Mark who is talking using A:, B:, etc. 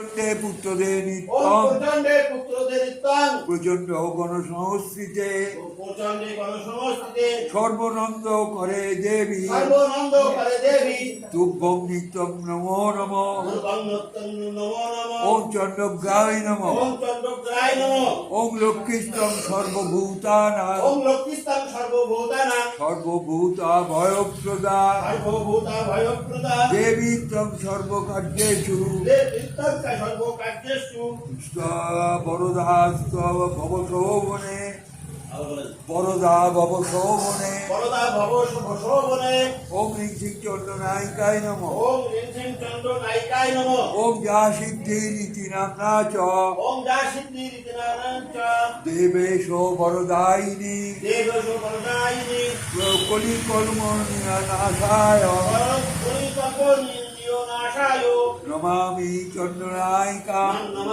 A: প্রচণ্ডে পুত্রদের
B: ওম
A: নিত্যম
B: প্রচণ্ডে পুত্রদের ইত্তাং
A: প্রচণ্ড গণ সংস্থিতে
B: প্রচণ্ডে গণসমষ্টিতে
A: সর্বনন্দ করে দেবী।
B: সর্বনন্দ করে দেবী।
A: তুভ্যং নিত্যম নমো নম।
B: নমো নমঃ।
A: ওম চন্দ্রগ্রায় নম।
B: ওম নমঃ
A: ওম লক্ষ্মীস্তম সর্বভূতানাং
B: ওম লক্ষ্মীস্তাং সর্বভূতানাং
A: সর্বভূতা ভয়প্রদা।
B: সর্বভূতা ভয়প্রদা।
A: দেবী তম সর্বকার্যেষু
B: দেবিত্তং সর্বকার্যেষু।
A: বরদাস্ত ভব শোভনে বরদা ভব শোভনে
B: বরদা ভব শুভ শোভনে
A: ওম ঋষি চন্দ্রনায়িকায় নম।
B: ওম ঋষিং চন্দ্র নায়িকায় নমঃ।
A: ওম যা সিদ্ধি রীতি নামনা চ।
B: ওম যা সিদ্ধি রীতিনারায়ণ চ
A: দেবেশ বরদায়িনী কলি কর্ম
B: নাশায়
A: নমামি চন্দ্রনায়িকা
B: নমঃ